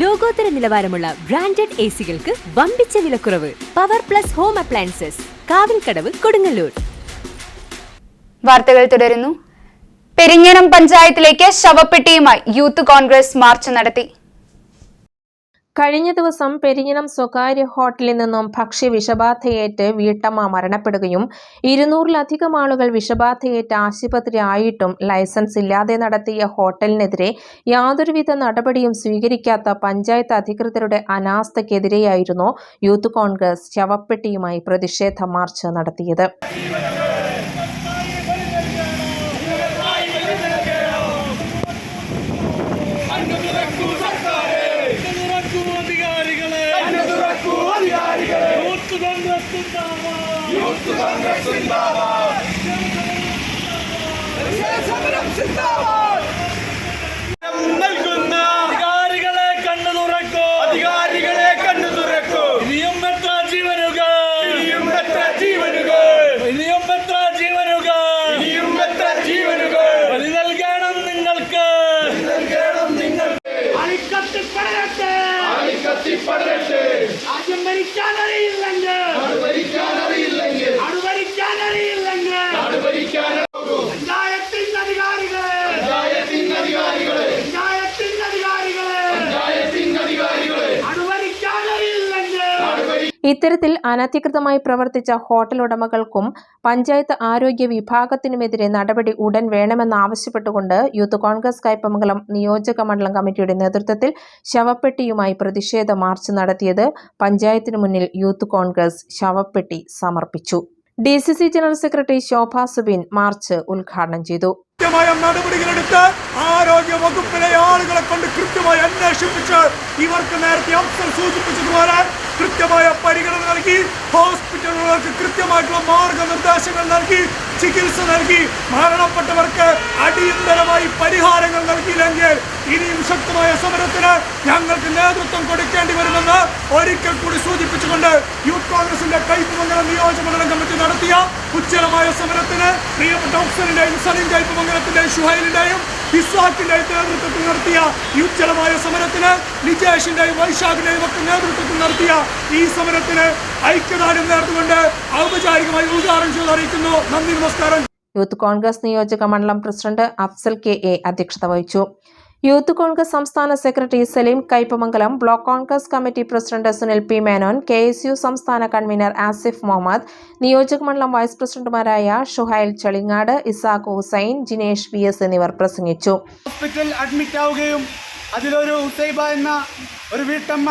ലോകോത്തര നിലവാരമുള്ള branded A സികൾക്ക് വമ്പിച്ച വിലക്കുറവ്. Power plus home appliances Kavilkadavu Kodungallur. വാർത്തകൾ തുടരുന്നു. പെരിഞ്ഞനം പഞ്ചായത്തിലേക്ക് ശവപ്പെട്ടിയുമായി യൂത്ത് കോൺഗ്രസ് മാർച്ച് നടത്തി. കഴിഞ്ഞ ദിവസം പെരിഞ്ഞനം സ്വകാര്യ ഹോട്ടലിൽ നിന്നും ഭക്ഷ്യ വിഷബാധയേറ്റ് വീട്ടമ്മ മരണപ്പെടുകയും ഇരുന്നൂറിലധികം ആളുകൾ വിഷബാധയേറ്റ് ആശുപത്രി ആയിട്ടും ലൈസൻസ് ഇല്ലാതെ നടത്തിയ ഹോട്ടലിനെതിരെ യാതൊരുവിധ നടപടിയും സ്വീകരിക്കാത്ത പഞ്ചായത്ത് അധികൃതരുടെ അനാസ്ഥയ്ക്കെതിരെയായിരുന്നു യൂത്ത് കോൺഗ്രസ് ശവപ്പെട്ടിയുമായി പ്രതിഷേധ മാർച്ച് നടത്തിയത്. യൂത്ത് കോൺഗ്രസ് സിന്ദാബാദ്. നൽകുന്ന അധികാരികളെ കണ്ണു തുറക്കൂ. അധികാരികളെ കണ്ണു തുറക്കൂ. ഇനിയും എത്ര ജീവനുകൾ? ഇനിയും എത്ര ജീവനുകൾ? ഇനിയും എത്ര ജീവനുകൾ? ഇനിയും എത്ര ജീവനുകൾ? ബലി നൽകണം നിങ്ങൾക്ക്. നൽകണം നിങ്ങൾക്ക്. അളിക്കത്തിപ്പടരട്ടെ കത്തിപ്പടരട്ടെ ആദ്യം അറിയില്ലെങ്കിൽ ഇത്തരത്തിൽ അനധികൃതമായി പ്രവർത്തിച്ച ഹോട്ടൽ ഉടമകൾക്കും പഞ്ചായത്ത് ആരോഗ്യ വിഭാഗത്തിനുമെതിരെ നടപടി ഉടൻ വേണമെന്നാവശ്യപ്പെട്ടുകൊണ്ട് യൂത്ത് കോൺഗ്രസ് കയ്പമംഗലം നിയോജക മണ്ഡലം കമ്മിറ്റിയുടെ നേതൃത്വത്തിൽ ശവപ്പെട്ടിയുമായി പ്രതിഷേധ മാർച്ച് നടത്തിയത് പഞ്ചായത്തിനു മുന്നിൽ യൂത്ത് കോൺഗ്രസ് ശവപ്പെട്ടി സമർപ്പിച്ചു. D C C general secretary Shobha Subin march ഉദ്ഘാടനം ചെയ്തു. ആരോഗ്യ വകുപ്പിലെ ആളുകളെ കൃത്യമായി അന്വേഷിപ്പിച്ച് ഇവർക്ക് നേരത്തെ അവസരം സൂചിപ്പിച്ചതുപോലെ കൃത്യമായ പരിഗണന നൽകി ഹോസ്പിറ്റലുകൾക്ക് കൃത്യമായിട്ടുള്ള മാർഗനിർദ്ദേശങ്ങൾ നൽകി ചികിത്സ നൽകി മരണപ്പെട്ടവർക്ക് അടിയന്തരമായി പരിഹാരങ്ങൾ നൽകിയില്ലെങ്കിൽ ഇനിയും ശക്തമായ സമരത്തിന് ഞങ്ങൾക്ക് നേതൃത്വം കൊടുക്കേണ്ടി വരുമെന്ന് ഒരിക്കൽ കൂടി സൂചിപ്പിച്ചുകൊണ്ട് യൂത്ത് കോൺഗ്രസിന്റെ കൈപ്പമംഗലം നിയോജകമണ്ഡലം കമ്മിറ്റി നടത്തിയ ഉച്ചരമായ സമരത്തിന് പ്രിയപ്പെട്ട ഓക്സലിന്റെയും സലീം കൈപ്പമംഗലത്തിന്റെയും ഷുഹൈലിന്റെയും ഇസ്ഹാക്കിന്റെയും നേതൃത്വത്തിൽ നടത്തിയ ഈ ഉജ്ജ്വലമായ സമരത്തിന് നിജേഷിന്റെയും വൈശാഖിന്റെയും ഒക്കെ നേതൃത്വത്തിൽ നടത്തിയ ഈ സമരത്തിന് ഐക്യദാനം നേർന്നുകൊണ്ട് ഔപചാരികമായി ഉദ്ഘാടനം ചെയ്ത് അറിയിക്കുന്നു. നന്ദി നമസ്കാരം. യൂത്ത് കോൺഗ്രസ് നിയോജക മണ്ഡലം പ്രസിഡന്റ് അഫ്സൽ കെ എ അധ്യക്ഷത വഹിച്ചു. യൂത്ത് കോൺഗ്രസ് സംസ്ഥാന secretary Saleem Kaipamangalam block congress committee president Sunil P Menon K S U സംസ്ഥാന കൺവീനർ ആസിഫ് മുഹമ്മദ് നിയോജകമണ്ഡലം വൈസ് പ്രസിഡന്റുമാരായ ഷുഹൈൽ ചെളിങ്ങാട് ഇസാഖ് ഹുസൈൻ ജിനേഷ് വി എസ് എന്നിവർ പ്രസംഗിച്ചു. ഹോസ്പിറ്റലിൽ അഡ്മിറ്റ് ആവുകയും അതിലൊരു ഉസൈബ എന്ന ഒരു വീട്ടമ്മ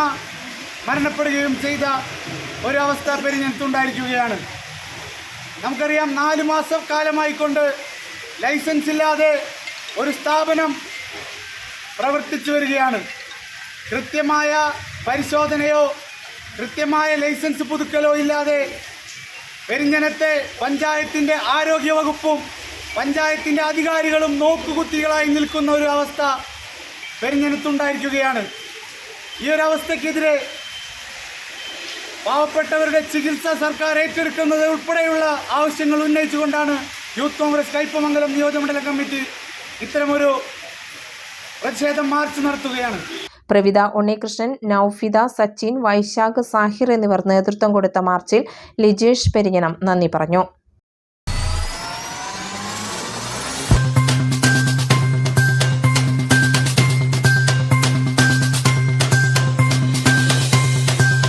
മരണപ്പെടുകയും ചെയ്ത ഒരവസ്ഥ പെരിഞ്ഞെടുത്തുണ്ടായിരിക്കുകയാണ് നമുക്കറിയാം നാല് മാസം കാലമായിക്കൊണ്ട് ലൈസൻസ് ഇല്ലാതെ ഒരു സ്ഥാപനം പ്രവർത്തിച്ചു വരികയാണ്. കൃത്യമായ പരിശോധനയോ കൃത്യമായ ലൈസൻസ് പുതുക്കലോ ഇല്ലാതെ പെരിഞ്ഞനത്തെ പഞ്ചായത്തിന്റെ ആരോഗ്യവകുപ്പും പഞ്ചായത്തിന്റെ അധികാരികളും നോക്കുകുത്തികളായി നിൽക്കുന്ന ഒരു അവസ്ഥ പെരിഞ്ഞനത്തുണ്ടായിരിക്കുകയാണ്. ഈ ഒരു അവസ്ഥയ്ക്കെതിരെ പാവപ്പെട്ടവരുടെ ചികിത്സ സർക്കാർ ഏറ്റെടുക്കുന്നത് ഉൾപ്പെടെയുള്ള ആവശ്യങ്ങൾ ഉന്നയിച്ചുകൊണ്ടാണ് യൂത്ത് കോൺഗ്രസ് കയ്പമംഗലം നിയോജകമണ്ഡലം കമ്മിറ്റി ഇത്തരമൊരു പ്രതിഷേധം മാർച്ച് നടത്തുകയാണ്. പ്രവിത ഉണ്ണികൃഷ്ണൻ നൌഫിദ സച്ചിൻ വൈശാഖ് സാഹിർ എന്നിവർ നേതൃത്വം കൊടുത്ത മാർച്ചിൽ ലിജേഷ് പെരിഞ്ഞനം നന്ദി പറഞ്ഞു.